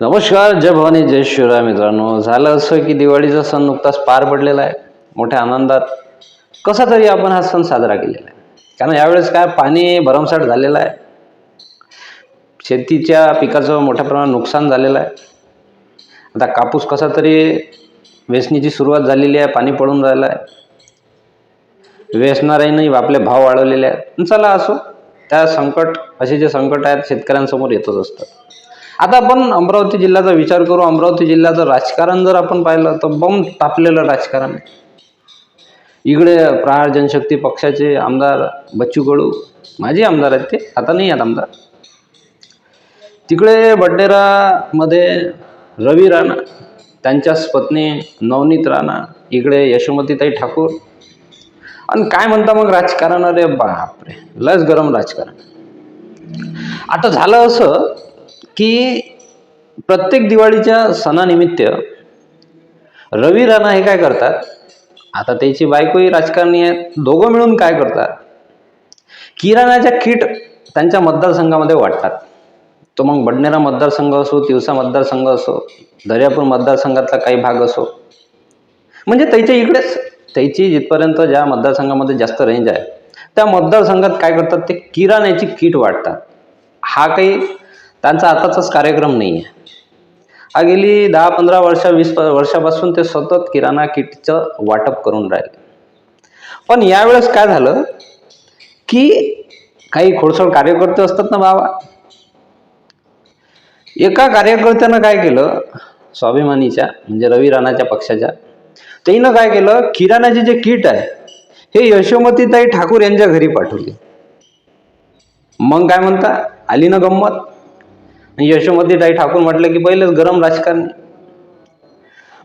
नमस्कार जय भवानी जय शिवराय मित्रांनो. झालं असं की दिवाळीचा सण नुकताच पार पडलेला आहे. मोठ्या आनंदात. कसा तरी आपण हा सण साजरा केलेला आहे. कारण यावेळेस काय पाणी भरमसाठ झालेलं आहे. शेतीच्या पिकाचं मोठ्या प्रमाणात नुकसान झालेलं आहे. आता कापूस कसा तरी वेचणीची सुरुवात झालेली आहे पाणी पडून राहिलं आहे. वेचणाऱ्यांनी आपले भाव वाढवलेले आहेत. पण चला असो त्या संकट असे जे संकट आहेत शेतकऱ्यांसमोर येतच असतात. आता आपण अमरावती जिल्ह्याचा विचार करू. अमरावती जिल्ह्याचं राजकारण जर आपण पाहिलं तर बम तापलेलं राजकारण आहे. इकडे प्रहार जनशक्ती पक्षाचे आमदार बच्चू कडू माझे आमदार आहेत ते. आता नाही आहेत आमदार. तिकडे बडनेरामध्ये रवी राणा त्यांच्याच पत्नी नवनीत राणा इकडे यशोमतीताई ठाकूर. आणि काय म्हणता मग राजकारण? अरे बापरे लस गरम राजकारण. आता झालं असं की प्रत्येक दिवाळीच्या सणानिमित्त रवी राणा हे काय करतात? आता त्याची बायकोही राजकारणी आहेत. दोघं मिळून काय करतात? किराणाच्या किट त्यांच्या मतदारसंघामध्ये वाटतात. तो मग बडनेरा मतदारसंघ असो तिवसा मतदारसंघ असो दर्यापूर मतदारसंघातला काही भाग असो. म्हणजे त्याच्या इकडेच त्याची जिथपर्यंत ज्या मतदारसंघामध्ये जास्त रेंज आहे त्या मतदारसंघात काय करतात? ते किराण्याची किट वाटतात. हा काही त्यांचा आताचाच कार्यक्रम नाही आहे हा गेली दहा पंधरा वर्ष वीस वर्षापासून ते सतत किराणा किटचं वाटप करून राहिले. पण यावेळेस काय झालं की काही खोडसळ कार्यकर्ते असतात ना बाबा. एका कार्यकर्त्यानं काय केलं? स्वाभिमानीच्या म्हणजे रवी राणाच्या पक्षाच्या त्यानं काय केलं? किराणाचे जे किट आहे हे यशोमतीताई ठाकूर यांच्या घरी पाठवली. मग काय म्हणता? आली ना गंमत? यशोमतीताई ठाकूर म्हटलं की पहिलंच गरम राजकारण.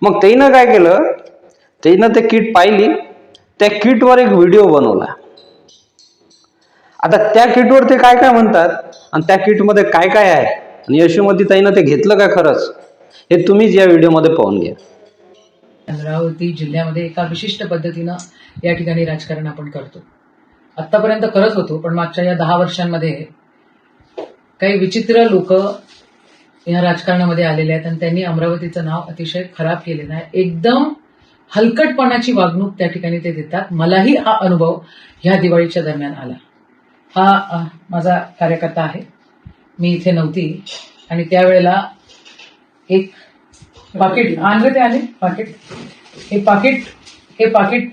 मग त्यानं काय केलं? त्यानं ते किट पाहिली. त्या किटवर एक व्हिडिओ बनवला. आता त्या किटवर ते काय काय म्हणतात? आणि त्या किटमध्ये काय काय आहे? आणि यशोमतीताईनं ते घेतलं का खरंच? हे तुम्हीच या व्हिडिओमध्ये पाहून घ्या. अमरावती जिल्ह्यामध्ये एका विशिष्ट पद्धतीनं या ठिकाणी राजकारण आपण करतो. आतापर्यंत करत होतो पण मागच्या या दहा वर्षांमध्ये काही विचित्र लोक या राजकारणामध्ये आलेले आहेत आणि त्यांनी अमरावतीचं नाव अतिशय खराब केलेलं आहे. एकदम हलकटपणाची वागणूक त्या ठिकाणी ते देतात. मलाही हा अनुभव ह्या दिवाळीच्या दरम्यान आला. हा माझा कार्यकर्ता आहे. मी इथे नव्हती. आणि त्यावेळेला एक पाकिट आणलं ते आले पाकिट. हे पाकिट हे पाकिट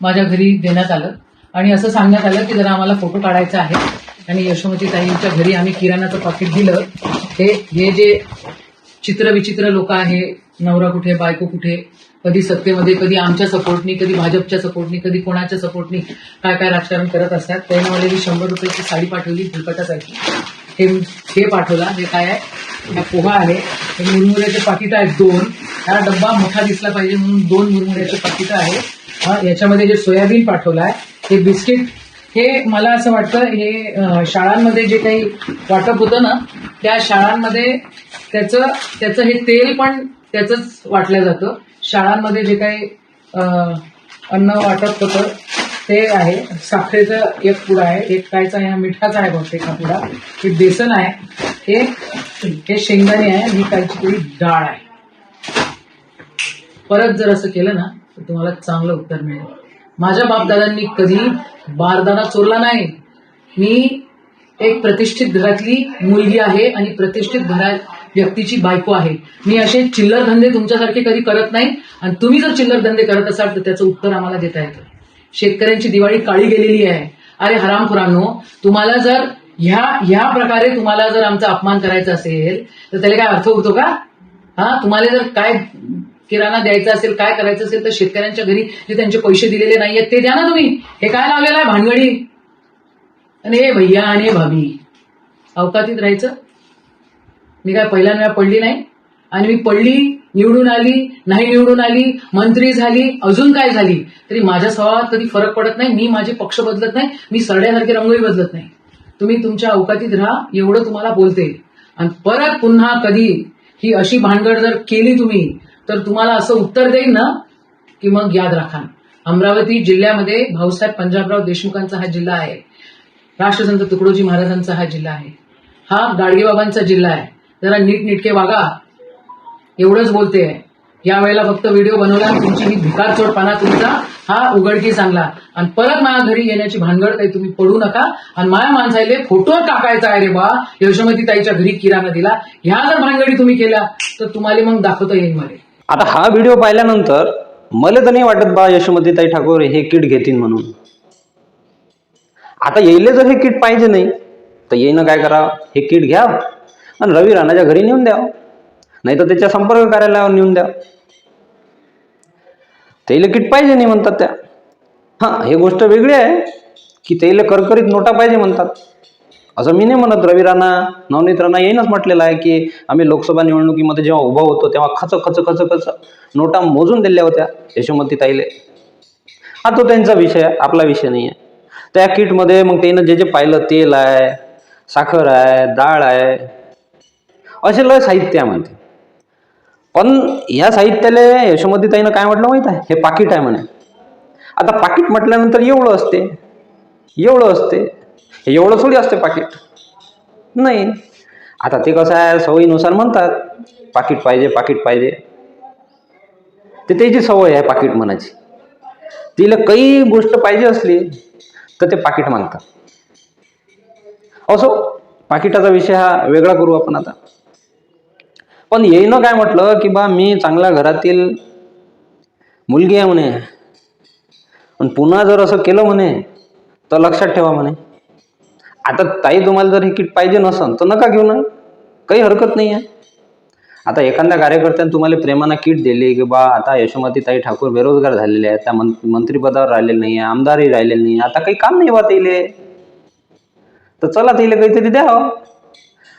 माझ्या घरी देण्यात आलं. आणि असं सांगण्यात आलं की जरा आम्हाला फोटो काढायचा आहे. आणि यशोमती ताईंच्या घरी आम्ही किराणाचं पाकिट दिलं. हे हे जे चित्रविचित्र लोक आहे नवरा कुठे बायको कुठे कधी सत्तेमध्ये कधी आमच्या सपोर्टनी कधी भाजपच्या सपोर्टनी कधी कोणाच्या सपोर्टनी काय काय राजकारण करत असतात त्याने मला ही शंभर रुपयाची साडी पाठवली फुलकटासाठी हे हे पाठवला हे काय आहे? हा पोहा आहे. हे मुरमुऱ्याचे पाकिटं आहेत दोन. हा डब्बा मोठा दिसला पाहिजे म्हणून दोन मुरमुऱ्याचे पाकिटं आहे. हा याच्यामध्ये जे सोयाबीन पाठवलं आहे हे बिस्किट हे मला असं वाटतं हे शाळांमध्ये जे काही वाटप होतं ना त्या शाळांमध्ये त्याचं त्याचं हे तेल पण त्याचंच वाटलं जातं. शाळांमध्ये जे काही अन्न वाटप होतं ते आहे. साखरेचं एक पुडा आहे. एक कायचा आहे हा मिठाचा आहे बहुतेक हा पुडा. हे बेसन आहे. हे हे शेंगदाणे आहे. आणि ही कायची तरी डाळ आहे. परत जर असं केलं ना तर तुम्हाला चांगलं उत्तर मिळेल. माझ्या बापदादांनी कधी बारदाना चोरला नाही. मी एक प्रतिष्ठित घरातली मुलगी आहे आणि प्रतिष्ठित घरात व्यक्तीची बायको आहे. मी असे चिल्लर धंदे तुमच्यासारखे कधी करत नाही आणि तुम्ही जर चिल्लर धंदे करत असाल तर त्याचं उत्तर आम्हाला देता येतं. शेतकऱ्यांची दिवाळी काळी गेलेली आहे. अरे हरामखुरांनो तुम्हाला जर ह्या ह्या प्रकारे तुम्हाला जर आमचा अपमान करायचा असेल तर त्याला काय अर्थ होतो का? हा तुम्हाला जर काय किराणा द्यायचा असेल काय करायचं असेल तर शेतकऱ्यांच्या घरी जे त्यांचे पैसे दिलेले नाहीयेत ते द्या ना तुम्ही. हे काय लावलेलं आहे भानगडी? आणि हे भैया आणि भाभी. अवकातीत राहायचं. मी काय पहिल्यांदा पडली नाही? आणि मी पडली निवडून आली नाही निवडून आली मंत्री झाली अजून काय झाली? तरी माझ्या स्वभावात कधी फरक पडत नाही. मी माझे पक्ष बदलत नाही. मी सरड्यासारखे रंगोळी बदलत नाही. तुम्ही तुमच्या अवकातीत राहा. एवढं तुम्हाला बोलते. आणि परत पुन्हा कधी ही अशी भानगड जर केली तुम्ही तर तुम्हाला असं उत्तर देईन ना की मग याद राखा अमरावती जिल्ह्यामध्ये भाऊसाहेब पंजाबराव देशमुखांचा हा जिल्हा आहे. राष्ट्रसंत तुकडोजी महाराजांचा हा जिल्हा आहे. हा गाडगेबाबांचा जिल्हा आहे. जरा नीटनिटके वागा. एवढंच बोलते. यावेळेला फक्त व्हिडिओ बनवला आणि तुमची ही भिकारचोटपणा तुमचा हा उघडकी सांगला. आणि परत माझ्या घरी येण्याची भानगड काही तुम्ही पडू नका. आणि माया माणसाले फोटो टाकायचा आहे रे बा. यशोमती ताईच्या घरी किराणा दिला. ह्या जर भानगडी तुम्ही केल्या तर तुम्हाला मग दाखवता येईल मला. आता हा व्हिडिओ पाहिल्यानंतर मला तर नाही वाटत बा यशोमतीताई ठाकूर हे किट घेतील म्हणून. आता येईले जर हे किट पाहिजे नाही तर येईनं काय करावं हे किट घ्या आणि रवी राणाच्या घरी नेऊन द्या. नाही तर त्याच्या संपर्क कार्यालयावर नेऊन द्या. त्याला किट पाहिजे नाही म्हणतात त्या. हां हे गोष्ट वेगळी आहे की त्याला करकरीत नोटा पाहिजे म्हणतात. असं मी नाही म्हणत रवी राणा नवनीत राणा येईनच म्हटलेलं आहे की आम्ही लोकसभा निवडणुकीमध्ये जेव्हा उभा होतो तेव्हा खच खच खच खच नोटा मोजून दिल्या होत्या यशोमती ताईले. हा तो त्यांचा विषय आहे आपला विषय नाही आहे त्या किटमध्ये मग त्यानं जे जे पाहिलं तेल आहे साखर आहे डाळ आहे असे लय साहित्य आहे म्हणते. पण या साहित्याला यशोमती ताईनं काय म्हटलं माहीत आहे? हे पाकिट आहे म्हणे. आता पाकिट म्हटल्यानंतर एवढं असते एवढं असते. हे एवढं थोडी असते पाकिट. नाही. आता ते कसं आहे सवयीनुसार म्हणतात पाकिट पाहिजे पाकिट पाहिजे. ते त्याची सवय आहे पाकिट म्हणायची. तिला काही गोष्ट पाहिजे असली तर ते पाकिट मागतात. असो पाकिटाचा विषय हा वेगळा करू आपण आता. पण येईनं काय म्हटलं की बा मी चांगल्या घरातील मुलगी आहे म्हणे. पण पुन्हा जर असं केलं म्हणे तर लक्षात ठेवा म्हणे. आता ताई तुम्हाला जर हे किट पाहिजे नसन तर नका घेऊ ना. काही हरकत नाही आहे. आता एखाद्या कार्यकर्त्याने तुम्हाला प्रेमानं किट दिली की बा आता यशोमती ताई ठाकूर बेरोजगार झालेले आहेत त्या मं मंत्रिपदावर राहिलेले नाही आहे आमदारही राहिलेले नाही आता काही काम नाही बा तिले तर चला त्याइले काहीतरी द्या हो.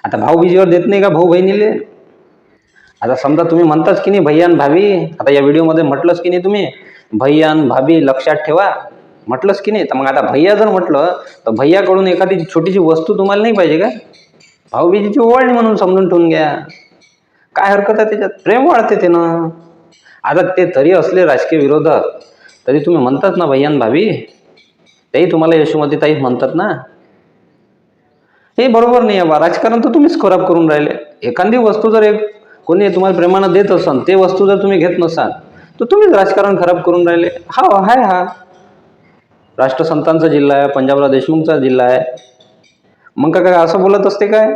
आता भाऊबीजीवर देत नाही का भाऊ बहिणीले? आता समजा तुम्ही म्हणताच की नाही भैयान भाभी आता या व्हिडिओमध्ये म्हटलंच की नाही तुम्ही भैयान भाभी लक्षात ठेवा. म्हटलंच की नाही? तर मग आता भैया जर म्हटलं तर भैयाकडून एखादी छोटीशी वस्तू तुम्हाला नाही पाहिजे का? भाऊबीजीची ओवाळणी म्हणून समजून ठेवून घ्या. काय हरकत आहे त्याच्यात? प्रेम वाढते त्यानं आता ते तरी असले राजकीय विरोधक तरी तुम्ही म्हणतात ना भैयान भाभी तेही तुम्हाला यशोमती ताई म्हणतात ना. हे बरोबर नाही आहे बा. राजकारण तर तुम्हीच खराब करून राहिले. एखादी वस्तू जर एक कोणी तुम्हाला प्रेमानं देत असाल ते वस्तू जर तुम्ही घेत नसाल तर तुम्हीच राजकारण खराब करून राहिले. हा हाय हा. राष्ट्रसंतांचा जिल्हा आहे पंजाबराव देशमुखचा जिल्हा आहे. मग का काय असं बोलत असते काय?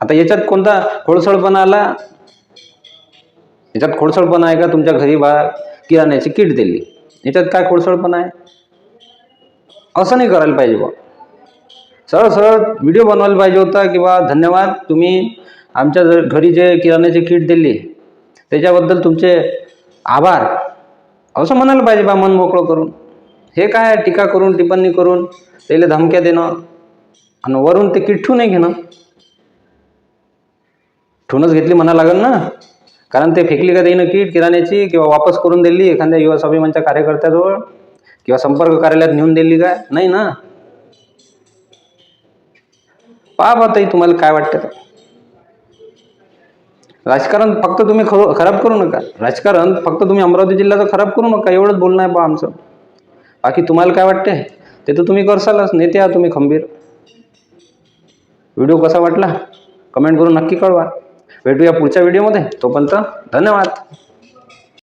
आता याच्यात कोणता खोडसळपणा आला? याच्यात खोडसळपणा आहे का? तुमच्या घरी बा किराण्याची किट दिली. याच्यात काय खोडसळपणा आहे? असं नाही करायला पाहिजे बा. सरळ सरळ व्हिडिओ बनवायला पाहिजे होता किंवा धन्यवाद तुम्ही आमच्या घरी जे किराण्याची किट दिली त्याच्याबद्दल तुमचे आभार. असं म्हणायला पाहिजे बा मन मोकळं करून. हे काय टीका करून टिप्पणी करून त्याला धमक्या देणं आणि वरून ते किट ठेवून घेणं. ठूनच घेतली म्हणा लागेल ना. कारण ते फेकली का त्यानं किट किराण्याची किंवा वापस करून दिली एखाद्या युवा स्वाभिमानच्या कार्यकर्त्याजवळ किंवा संपर्क कार्यालयात नेऊन दिली काय? नाही ना. पहा बा ताई तुम्हाला काय वाटतं? राजकारण फक्त तुम्ही खरो खराब करू नका. राजकारण फक्त तुम्ही अमरावती जिल्ह्याचं खराब करू नका. एवढंच बोलणं आहे पहा आमचं. बाकी तुम्हाला काय वाटते ते तर तुम्ही करसालच नेते आहात तुम्ही खंबीर. व्हिडिओ कसा वाटला? कमेंट करून नक्की कळवा. भेटूया पुढच्या व्हिडिओमध्ये. तोपर्यंत धन्यवाद.